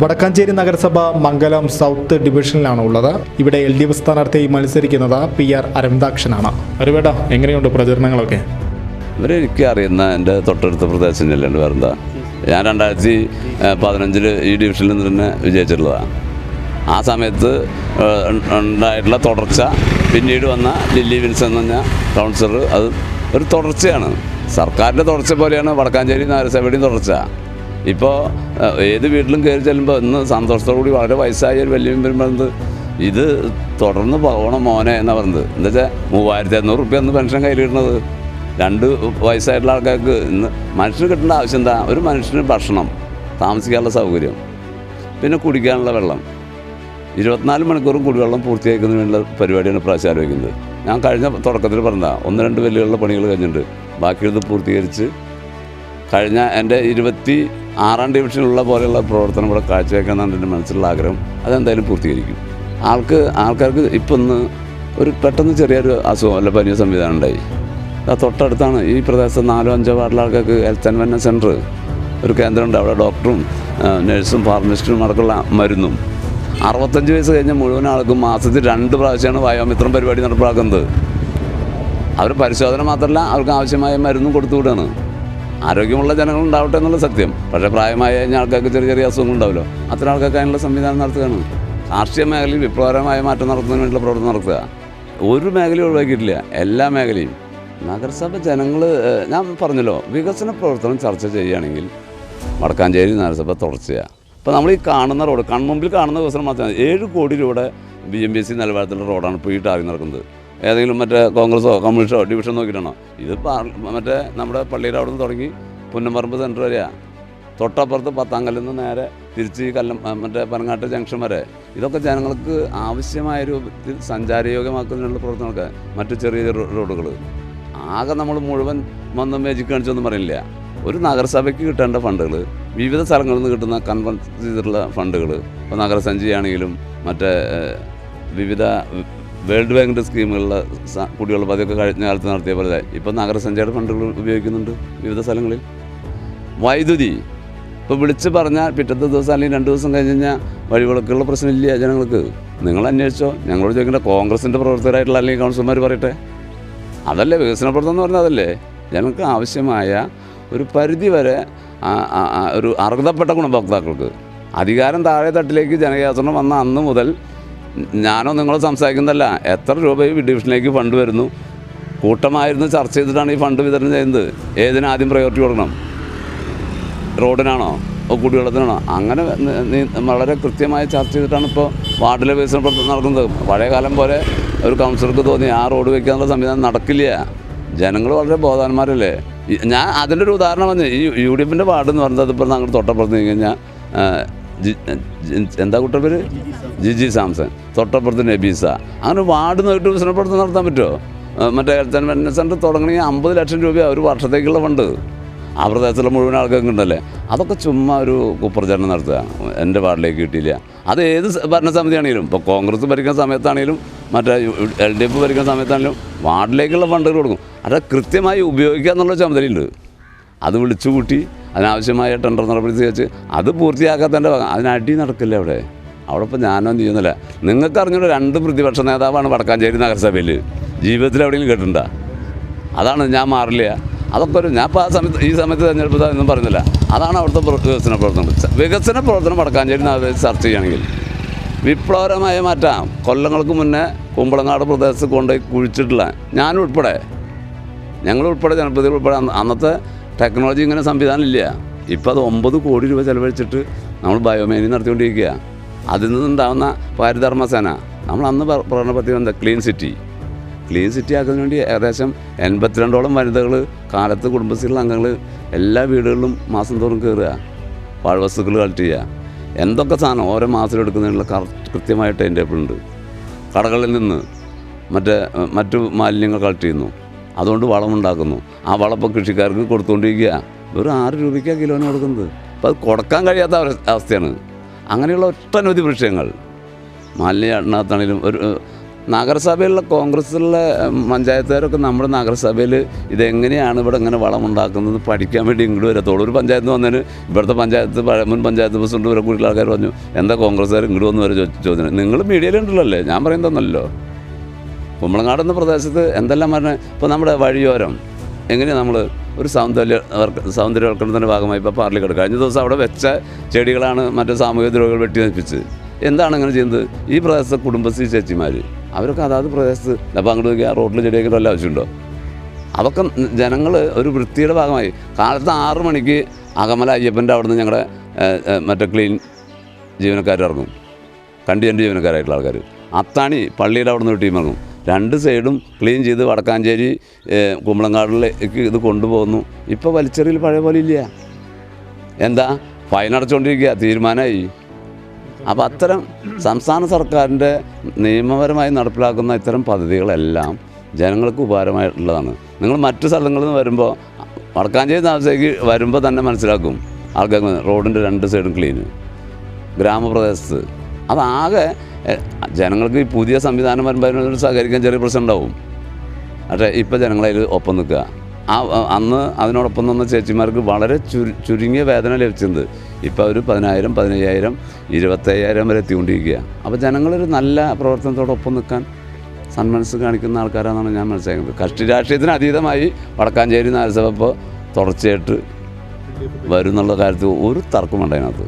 വടക്കാഞ്ചേരി നഗരസഭ മംഗലം സൗത്ത് ഡിവിഷനിലാണ് ഉള്ളത്. ഇവിടെ എൽ ഡി എഫ് സ്ഥാനാർത്ഥി മത്സരിക്കുന്നത് പി ആർ അരവിന്ദാക്ഷനാണ്. അരുവേട്ട എങ്ങനെയുണ്ട് പ്രചരണങ്ങളൊക്കെ? ഇവരെ എനിക്ക് അറിയുന്ന എന്റെ തൊട്ടടുത്ത പ്രദേശം വേറെ വേറെന്താ? ഞാൻ രണ്ടായിരത്തി പതിനഞ്ചിൽ ഈ ഡിവിഷനിൽ നിന്ന് തന്നെ വിജയിച്ചിട്ടുള്ളതാണ്. ആ സമയത്ത് ഉണ്ടായിട്ടുള്ള തുടർച്ച പിന്നീട് വന്ന ലില്ലി വിൻസ് എന്ന് പറഞ്ഞ കൗൺസിലർ അത് ഒരു തുടർച്ചയാണ്. സർക്കാരിന്റെ തുടർച്ച പോലെയാണ് വടക്കാഞ്ചേരി നഗരസഭയുടെയും തുടർച്ച. ഇപ്പോൾ ഏത് വീട്ടിലും കയറി ചെല്ലുമ്പോൾ ഇന്ന് സന്തോഷത്തോടുകൂടി വളരെ വയസ്സായ ഒരു വലിയ വരുമ്പോൾ ഇത് തുടർന്ന് പോകണം മോനെ എന്നാണ് പറഞ്ഞത് എന്താ വെച്ചാൽ മൂവായിരത്തി അഞ്ഞൂറ് റുപ്യ ഒന്ന് പെൻഷൻ കയ്യിൽ കിട്ടുന്നത് രണ്ട് വയസ്സായിട്ടുള്ള ആൾക്കാർക്ക് ഇന്ന് മനുഷ്യന് കിട്ടേണ്ട ആവശ്യം എന്താ? ഒരു മനുഷ്യന് ഭക്ഷണം താമസിക്കാനുള്ള സൗകര്യം പിന്നെ കുടിക്കാനുള്ള വെള്ളം. ഇരുപത്തിനാല് മണിക്കൂറും കുടിവെള്ളം പൂർത്തിയാക്കുന്നതിന് വേണ്ടിയുള്ള പരിപാടിയാണ് പ്രാവശ്യം ആലോചിക്കുന്നത്. ഞാൻ കഴിഞ്ഞ തുടക്കത്തിൽ പറഞ്ഞതാ ഒന്ന് രണ്ട് വെല്ലുകളുടെ പണികൾ കഴിഞ്ഞിട്ടുണ്ട്. ബാക്കിയുള്ളത് പൂർത്തീകരിച്ച് കഴിഞ്ഞ എന്റെ ഇരുപത്തി ആറാം ഡിവിഷനിലുള്ള പോലെയുള്ള പ്രവർത്തനം ഇവിടെ കാഴ്ചവെക്കണമെന്നാണ് എന്റെ മനസ്സിലുള്ള ആഗ്രഹം. അതെന്തായാലും പൂർത്തീകരിക്കും. ആൾക്ക് ആൾക്കാർക്ക് ഇപ്പം ഒന്ന് ഒരു പെട്ടെന്ന് ചെറിയൊരു അസുഖം അല്ല പനിയ സംവിധാനം ഉണ്ടായി. തൊട്ടടുത്താണ് ഈ പ്രദേശത്ത് നാലോ അഞ്ചോ വാർഡിലെ ആൾക്കാർക്ക് ഹെൽത്ത് ആൻഡ് വെൽനസ് സെന്റർ ഒരു കേന്ദ്രമുണ്ട്. അവിടെ ഡോക്ടറും നഴ്സും ഫാർമസിസ്റ്റും അടക്കമുള്ള മരുന്നും. അറുപത്തഞ്ച് വയസ്സ് കഴിഞ്ഞ മുഴുവൻ ആൾക്കും മാസത്തിൽ രണ്ട് പ്രാവശ്യമാണ് വയോമിത്രം പരിപാടി നടപ്പാക്കുന്നത്. അവർ പരിശോധന മാത്രമല്ല അവർക്ക് ആവശ്യമായ മരുന്നും കൊടുത്തു വിടുകയാണ് ആരോഗ്യമുള്ള ജനങ്ങൾ ഉണ്ടാവട്ടെ എന്നുള്ള സത്യം. പക്ഷേ പ്രായമായ കഴിഞ്ഞ ആൾക്കാർക്ക് ചെറിയ ചെറിയ അസുഖങ്ങൾ ഉണ്ടാവുമല്ലോ. അത്തരം ആൾക്കാർക്ക് അതിനുള്ള സംവിധാനം നടത്തുകയാണ്. കാർഷിക മേഖലയിൽ വിപ്ലവകരമായ മാറ്റം നടത്തുന്നതിന് വേണ്ടിയുള്ള പ്രവർത്തനം നടത്തുക. ഒരു മേഖലയും ഒഴിവാക്കിയിട്ടില്ല. എല്ലാ മേഖലയും. നഗരസഭ ജനങ്ങൾ ഞാൻ പറഞ്ഞല്ലോ വികസന പ്രവർത്തനം ചർച്ച ചെയ്യുകയാണെങ്കിൽ വടക്കാഞ്ചേരി നഗരസഭ തുടർച്ചയാണ് ഇപ്പോൾ നമ്മൾ ഈ കാണുന്ന റോഡ് കൺമുമ്പിൽ കാണുന്ന വികസനം മാത്രമേ ഏഴ് കോടി രൂപയുടെ ബി എം ബി സി നിലവാരത്തിലുള്ള റോഡാണ് ഇപ്പോൾ ഈ ടാറി നടക്കുന്നത്. ഏതെങ്കിലും മറ്റേ കോൺഗ്രസോ കമ്മ്യൂണിസ്റ്റോ ഡിവിഷൻ നോക്കിയിട്ടാണോ? ഇത് മറ്റേ നമ്മുടെ പള്ളിയുടെ അവിടെ നിന്ന് തുടങ്ങി പുന്നമ്പറമ്പ് സെന്റർ വരെയാണ് തൊട്ടപ്പുറത്ത് പത്താങ്കല്ലിൽ നിന്ന് നേരെ തിരിച്ച് കല്ലം മറ്റേ പനങ്ങാട്ട് ജംഗ്ഷൻ വരെ. ഇതൊക്കെ ജനങ്ങൾക്ക് ആവശ്യമായ രൂപത്തിൽ സഞ്ചാരയോഗ്യമാക്കുന്നതിനുള്ള പ്രവർത്തനങ്ങൾക്ക് മറ്റു ചെറിയ ചെറിയ റോഡുകൾ. ആകെ നമ്മൾ മുഴുവൻ വന്ന് മേജിക് കാണിച്ചൊന്നും പറയില്ല. ഒരു നഗരസഭയ്ക്ക് കിട്ടേണ്ട ഫണ്ടുകൾ വിവിധ സ്ഥലങ്ങളിൽ നിന്ന് കിട്ടുന്ന കൺവെൻസ് ചെയ്തിട്ടുള്ള ഫണ്ടുകൾ. ഇപ്പോൾ നഗരസഞ്ചിയാണെങ്കിലും മറ്റേ വിവിധ വേൾഡ് ബാങ്കിന്റെ സ്കീമുകളിൽ കുടിവെള്ള പദ്ധതിയൊക്കെ കഴിഞ്ഞ കാലത്ത് നടത്തിയ പോലെ ഇപ്പോൾ നഗരസഞ്ചാര ഫണ്ടുകൾ ഉപയോഗിക്കുന്നുണ്ട് വിവിധ സ്ഥലങ്ങളിൽ. വൈദ്യുതി. ഇപ്പോൾ വിളിച്ച് പറഞ്ഞാൽ പിറ്റത്തെ ദിവസം അല്ലെങ്കിൽ രണ്ട് ദിവസം കഴിഞ്ഞ് കഴിഞ്ഞാൽ വഴിവിളക്കുള്ള പ്രശ്നമില്ല ജനങ്ങൾക്ക്. നിങ്ങൾ അന്വേഷിച്ചോ. ഞങ്ങളോട് ചോദിക്കേണ്ട. കോൺഗ്രസിന്റെ പ്രവർത്തകരായിട്ടുള്ള അല്ലെങ്കിൽ കൗൺസിലർമാർ പറയട്ടെ. അതല്ലേ വികസന എന്ന് പറഞ്ഞാൽ അതല്ലേ? ജനങ്ങൾക്ക് ആവശ്യമായ ഒരു പരിധി വരെ ഒരു അർഹതപ്പെട്ട ഗുണഭോക്താക്കൾക്ക്. അധികാരം താഴെ തട്ടിലേക്ക് ജനകീയാസനം വന്ന അന്ന് മുതൽ ഞാനോ നിങ്ങൾ സംസാരിക്കുന്നതല്ല. എത്ര രൂപ ഈ ഡിവിഷനിലേക്ക് ഫണ്ട് വരുന്നു? കൂട്ടമായിരുന്നു ചർച്ച ചെയ്തിട്ടാണ് ഈ ഫണ്ട് വിതരണം ചെയ്യുന്നത്. ഏതിന് ആദ്യം പ്രയോറിറ്റി കൊടുക്കണം? റോഡിനാണോ? കുടിവെള്ളത്തിനാണോ? അങ്ങനെ വളരെ കൃത്യമായി ചർച്ച ചെയ്തിട്ടാണ് ഇപ്പോൾ വാർഡിലെ പ്രവർത്തനം നടക്കുന്നത്. പഴയ കാലം പോലെ ഒരു കൗൺസിലർക്ക് തോന്നി ആ റോഡ് വയ്ക്കാനുള്ള സംവിധാനം നടക്കില്ല. ജനങ്ങൾ വളരെ ബോധവാന്മാരല്ലേ ഞാൻ അതിന്റെ ഒരു ഉദാഹരണം പറഞ്ഞു ഈ യു ഡി എഫിന്റെ വാർഡ് എന്ന് പറഞ്ഞത് ഇപ്പോൾ ഞങ്ങൾ തൊട്ടപ്പുറത്ത് കഴിഞ്ഞാൽ എന്താ കുട്ട പേര്? ജിജി സാംസൺ. തൊട്ടപ്പുറത്ത് നബീസ. അങ്ങനെ വാർഡ് നോക്കിയിട്ട് വിശ്രമപ്പെടുത്തി നടത്താൻ പറ്റുമോ? മറ്റേ ഹെൽത്ത് ആൻഡ് വെൽനസ് സെന്റർ തുടങ്ങണമെങ്കിൽ അമ്പത് ലക്ഷം രൂപ ഒരു വർഷത്തേക്കുള്ള ഫണ്ട്. ആ പ്രദേശത്തുള്ള മുഴുവൻ ആൾക്കാർക്ക് ഉണ്ടല്ലേ? അതൊക്കെ ചുമ്മാ ഒരു കുപ്രചരണം നടത്തുക. എന്റെ വാർഡിലേക്ക് കിട്ടിയില്ല. അത് ഏത് ഭരണസമിതിയാണെങ്കിലും ഇപ്പോൾ കോൺഗ്രസ് ഭരിക്കുന്ന സമയത്താണെങ്കിലും മറ്റേ എൽ ഡി എഫ് ഭരിക്കുന്ന സമയത്താണെങ്കിലും വാർഡിലേക്കുള്ള ഫണ്ടുകൾ കൊടുക്കും. അത് കൃത്യമായി ഉപയോഗിക്കുക എന്നുള്ള ചുമതലയുണ്ട്. അത് വിളിച്ചുകൂട്ടി അതിനാവശ്യമായ ടെൻഡർ നടപടി വെച്ച് അത് പൂർത്തിയാക്കാത്തതിന്റെ അതിനടി നടക്കില്ല അവിടെ. അവിടെ ഇപ്പോൾ ഞാനോ ചെയ്യുന്നില്ല. നിങ്ങൾക്ക് അറിഞ്ഞൂടെ രണ്ട് പ്രതിപക്ഷ നേതാവാണ് വടക്കാഞ്ചേരി നഗരസഭയിൽ ജീവിതത്തിൽ എവിടെയെങ്കിലും കേട്ടിട്ടുണ്ടോ? അതാണ് ഞാൻ മാറില്ല. അതൊക്കെ ഒരു ഞാൻ ഇപ്പോൾ ആ സമയത്ത് ഈ സമയത്ത് തിരഞ്ഞെടുപ്പ് ഒന്നും പറയുന്നില്ല അതാണ് അവിടുത്തെ വികസന പ്രവർത്തനം. വികസന പ്രവർത്തനം വടക്കാഞ്ചേരി ചർച്ച ചെയ്യുകയാണെങ്കിൽ വിപ്ലവകരമായ മാറ്റാം. കൊല്ലങ്ങൾക്ക് മുന്നേ കുമ്പളങ്ങാട് പ്രദേശത്ത് കൊണ്ടുപോയി കുഴിച്ചിട്ടില്ല. ഞാനുൾപ്പെടെ. ഞങ്ങളുൾപ്പെടെ ജനപ്രതികൾ ഉൾപ്പെടെ അന്ന് അന്നത്തെ ടെക്നോളജി ഇങ്ങനെ സംവിധാനം ഇല്ല. ഇപ്പോൾ അത് ഒമ്പത് കോടി രൂപ ചിലവഴിച്ചിട്ട് നമ്മൾ ബയോമേനി നടത്തിക്കൊണ്ടിരിക്കുക. അതിൽ നിന്നുണ്ടാകുന്ന പാരിധർമ്മസേന. നമ്മൾ അന്ന് പറഞ്ഞ പദ്ധതി എന്താ? ക്ലീൻ സിറ്റി ക്ലീൻ സിറ്റി ആക്കുന്നതിന് വേണ്ടി ഏകദേശം എൺപത്തിരണ്ടോളം വനിതകൾ കാലത്ത് കുടുംബശ്രീയിലുള്ള അംഗങ്ങൾ എല്ലാ വീടുകളിലും മാസം തോറും കയറുക പാഴ്വസ്തുക്കൾ കളക്ട് ചെയ്യുക. എന്തൊക്കെ സാധനം ഓരോ മാസം എടുക്കുന്നതിനുള്ള കൃത്യമായിട്ട് ടൈം ടേബിളുണ്ട് കടകളിൽ നിന്ന് മറ്റേ മറ്റു മാലിന്യങ്ങൾ കളക്ട് ചെയ്യുന്നു. അതുകൊണ്ട് വളമുണ്ടാക്കുന്നു. ആ വളപ്പ് കൃഷിക്കാർക്ക് കൊടുത്തുകൊണ്ടിരിക്കുക വെറും ആറ് രൂപയ്ക്കാണ് കിലോന് കൊടുക്കുന്നത്. അപ്പോൾ അത് കൊടുക്കാൻ കഴിയാത്ത അവസ്ഥ- അവസ്ഥയാണ്. അങ്ങനെയുള്ള ഒട്ടനവധി വിഷയങ്ങൾ മാലിന്യത്തിനാണെങ്കിലും ഒരു നഗരസഭയിലുള്ള കോൺഗ്രസ്സിലുള്ള പഞ്ചായത്തുകാരൊക്കെ നമ്മുടെ നഗരസഭയിൽ ഇതെങ്ങനെയാണ് ഇവിടെ ഇങ്ങനെ വളം ഉണ്ടാക്കുന്നത് പഠിക്കാൻ വേണ്ടി ഇങ്ങോട്ട് വരത്തുള്ളൂ ഒരു പഞ്ചായത്ത് വന്നതിന് ഇവിടുത്തെ പഞ്ചായത്ത് മുൻ പഞ്ചായത്ത് പ്രസിഡന്റ് ഇവരെ കൂടുതൽ ആൾക്കാർ പറഞ്ഞു എന്താ കോൺഗ്രസ്സുകാർ ഇങ്ങോട്ട് വന്ന് വരെ? ചോദിച്ചു. ചോദിച്ചത് നിങ്ങൾ മീഡിയയിലുണ്ടല്ലോ ഞാൻ പറയുന്നതന്നല്ലോ കുമ്പളങ്ങാട് എന്ന പ്രദേശത്ത് എന്തെല്ലാം പറഞ്ഞ ഇപ്പോൾ നമ്മുടെ വഴിയോരം എങ്ങനെയാണ് നമ്മൾ ഒരു സൗന്ദര്യ സൗന്ദര്യവൽക്കരണത്തിന്റെ ഭാഗമായി ഇപ്പോൾ പാർലിക്കട് കഴിഞ്ഞ ദിവസം അവിടെ വെച്ച ചെടികളാണ് മറ്റു സാമൂഹിക ദ്രോഹികൾ വെട്ടി നശിപ്പിച്ച് എന്താണ് അങ്ങനെ ചെയ്യുന്നത്? ഈ പ്രദേശത്തെ കുടുംബശ്രീ ചേച്ചിമാർ അവരൊക്കെ അതാത് പ്രദേശത്ത് അപ്പോൾ അങ്ങോട്ട് നോക്കിയാൽ റോഡിൽ ചെടിയൊക്കെ വല്ല ആവശ്യമുണ്ടോ? അതൊക്കെ ജനങ്ങൾ ഒരു വൃത്തിയുടെ ഭാഗമായി. കാലത്ത് ആറു മണിക്ക് അകമല അയ്യപ്പന്റെ അവിടുന്ന് ഞങ്ങളുടെ മറ്റേ ക്ലീൻ ജീവനക്കാരിറങ്ങും. കണ്ടിയന്റെ ജീവനക്കാരായിട്ടുള്ള ആൾക്കാർ അത്താണി പള്ളിയുടെ അവിടുന്ന് ഒരു ടീം ഇറങ്ങും. രണ്ട് സൈഡും ക്ലീൻ ചെയ്ത് വടക്കാഞ്ചേരി കുമ്പളങ്ങാടിലേക്ക് ഇത് കൊണ്ടുപോകുന്നു. ഇപ്പോൾ വലിച്ചെറിയിൽ പഴയ പോലെ ഇല്ല. എന്താ? ഫൈൻ അടച്ചുകൊണ്ടിരിക്കുക തീരുമാനമായി അപ്പോൾ അത്തരം സംസ്ഥാന സർക്കാരിന്റെ നിയമപരമായി നടപ്പിലാക്കുന്ന ഇത്തരം പദ്ധതികളെല്ലാം ജനങ്ങൾക്ക് ഉപകാരമായിട്ടുള്ളതാണ്. നിങ്ങൾ മറ്റു സ്ഥലങ്ങളിൽ നിന്ന് വരുമ്പോൾ വടക്കാഞ്ചേരി താമസത്തേക്ക് വരുമ്പോൾ തന്നെ മനസ്സിലാക്കും. ആൾക്കാർക്ക് റോഡിന്റെ രണ്ട് സൈഡും ക്ലീന്. ഗ്രാമപ്രദേശത്ത്. അതാകെ ജനങ്ങൾക്ക് ഈ പുതിയ സംവിധാനം വരുമ്പോൾ സഹകരിക്കാൻ ചെറിയ പ്രശ്നം ഉണ്ടാവും. പക്ഷേ ഇപ്പോൾ ജനങ്ങളതിൽ ഒപ്പം നിൽക്കുക. ആ അന്ന് അതിനോടൊപ്പം നിന്ന ചേച്ചിമാർക്ക് വളരെ ചുരു ചുരുങ്ങിയ വേതനം ലഭിച്ചത് ഇപ്പോൾ അവർ പതിനായിരം പതിനയ്യായിരം ഇരുപത്തയ്യായിരം വരെ എത്തിക്കൊണ്ടിരിക്കുക. അപ്പോൾ ജനങ്ങളൊരു നല്ല പ്രവർത്തനത്തോടൊപ്പം നിൽക്കാൻ സന്മനസ് കാണിക്കുന്ന ആൾക്കാരാണെന്നാണ് ഞാൻ മനസ്സിലാക്കുന്നത്. കക്ഷി രാഷ്ട്രീയത്തിന് അതീതമായി വടക്കാഞ്ചേരി നഗരസഭ ഇപ്പോൾ തുടർച്ചയായിട്ട് വരും എന്നുള്ള കാര്യത്തിൽ ഒരു തർക്കം വേണ്ട അതിനകത്ത്.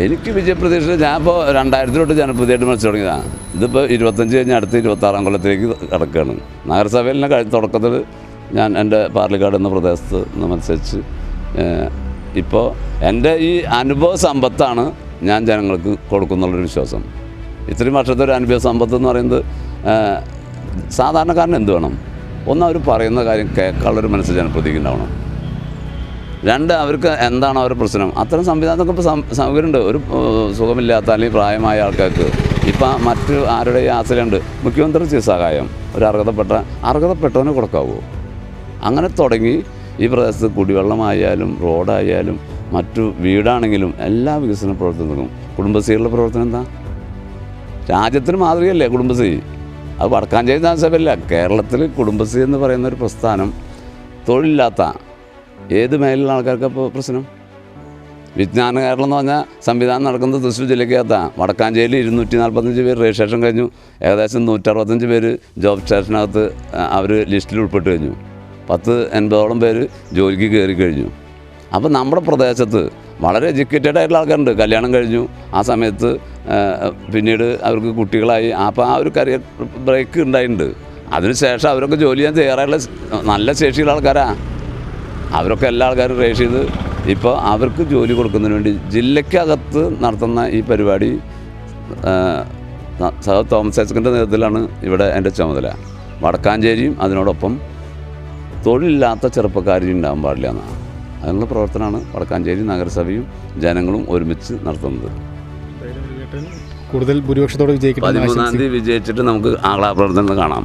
എനിക്ക് വിജയപ്രതീക്ഷ ഞാൻ ഇപ്പോൾ രണ്ടായിരത്തി തൊട്ട് പുതിയതായിട്ട് മത്സരം തുടങ്ങിയതാണ് ഇതിപ്പോൾ ഇരുപത്തഞ്ച് കഴിഞ്ഞ് അടുത്ത് ഇരുപത്താറാം കൊല്ലത്തിലേക്ക് കിടക്കുകയാണ്. നഗരസഭയിൽ കഴിഞ്ഞ കഴി തുടക്കത്തിൽ ഞാൻ എന്റെ പാർലിക്കാട് എന്ന പ്രദേശത്ത് നിന്ന് മത്സരിച്ച് ഇപ്പോൾ എന്റെ ഈ അനുഭവ സമ്പത്താണ് ഞാൻ ജനങ്ങൾക്ക് കൊടുക്കുന്നുള്ളൊരു വിശ്വാസം. ഇത്രയും വർഷത്തെ ഒരു അനുഭവ സമ്പത്ത് എന്ന് പറയുന്നത് സാധാരണക്കാരൻ എന്ത് വേണം? ഒന്ന് അവർ പറയുന്ന കാര്യം കേൾക്കാനുള്ളൊരു മനസ്സ് ജനപ്രതിക്ക് ഉണ്ടാവണം. രണ്ട് അവർക്ക് എന്താണ് അവരുടെ പ്രശ്നം? അത്തരം സംവിധാനത്തൊക്കെ ഇപ്പോൾ സൗകര്യമുണ്ട്. ഒരു സുഖമില്ലാത്ത അല്ലെങ്കിൽ പ്രായമായ ആൾക്കാർക്ക് ഇപ്പം മറ്റ് ആരുടെയും ആശ്രയമുണ്ട്? മുഖ്യമന്ത്രി സഹായം. ഒരു അർഹതപ്പെട്ട അർഹതപ്പെട്ടവന് കൊടുക്കാവൂ. അങ്ങനെ തുടങ്ങി ഈ പ്രദേശത്ത് കുടിവെള്ളമായാലും റോഡായാലും മറ്റു വീടാണെങ്കിലും എല്ലാ വികസന പ്രവർത്തനങ്ങൾക്കും കുടുംബശ്രീകളുടെ പ്രവർത്തനം എന്താ? രാജ്യത്തിന് മാതൃകയല്ലേ കുടുംബശ്രീ? അത് വടക്കാഞ്ചേരി നഗരസഭയല്ല. കേരളത്തിൽ കുടുംബശ്രീ എന്ന് പറയുന്ന ഒരു പ്രസ്ഥാനം തൊഴിലില്ലാത്ത ഏത് മേഖലയിലുള്ള ആൾക്കാർക്ക് ഇപ്പോൾ പ്രശ്നം? വിജ്ഞാന കേരളം എന്ന് പറഞ്ഞാൽ സംവിധാനം നടക്കുന്നത് തൃശ്ശൂർ ജില്ലയ്ക്കകത്താണ് വടക്കാഞ്ചേരിയിൽ ഇരുന്നൂറ്റി നാൽപ്പത്തഞ്ച് പേര് രജിസ്ട്രേഷൻ കഴിഞ്ഞു. ഏകദേശം നൂറ്ററുപത്തഞ്ച് പേര് ജോബ് സ്റ്റേഷനകത്ത് അവർ ലിസ്റ്റിൽ ഉൾപ്പെട്ട് കഴിഞ്ഞു. പത്ത് എൺപതോളം പേര് ജോലിക്ക് കയറി കഴിഞ്ഞു. അപ്പോൾ നമ്മുടെ പ്രദേശത്ത് വളരെ എഡ്യൂക്കേറ്റഡ് ആയിട്ടുള്ള ആൾക്കാരുണ്ട്. കല്യാണം കഴിഞ്ഞു. ആ സമയത്ത് പിന്നീട് അവർക്ക് കുട്ടികളായി. അപ്പോൾ ആ ഒരു കരിയർ ബ്രേക്ക് ഉണ്ടായിട്ടുണ്ട്. അതിനുശേഷം അവരൊക്കെ ജോലി ചെയ്യാൻ തയ്യാറായുള്ള നല്ല ശേഷിയുള്ള ആൾക്കാരാണ് അവരൊക്കെ എല്ലാ ആൾക്കാരും റേഷ് ചെയ്ത് ഇപ്പോൾ അവർക്ക് ജോലി കൊടുക്കുന്നതിന് വേണ്ടി ജില്ലയ്ക്കകത്ത് നടത്തുന്ന ഈ പരിപാടി സർ സഹ തോമസ് ഐസക്കിന്റെ നേതൃത്വത്തിലാണ് ഇവിടെ എന്റെ ചുമതല. വടക്കാഞ്ചേരിയും അതിനോടൊപ്പം തൊഴിലില്ലാത്ത ചെറുപ്പക്കാരും ഉണ്ടാകാൻ പാടില്ല എന്നാണ് അതിനുള്ള പ്രവർത്തനമാണ് വടക്കാഞ്ചേരി നഗരസഭയും ജനങ്ങളും ഒരുമിച്ച് നടത്തുന്നത്. കൂടുതൽ ഭൂരിപക്ഷത്തോടെ വിജയിക്കും പതിമൂന്നാം. തീയതി വിജയിച്ചിട്ട് നമുക്ക് ആഹ്ലാദപ്രവർത്തനം കാണാം.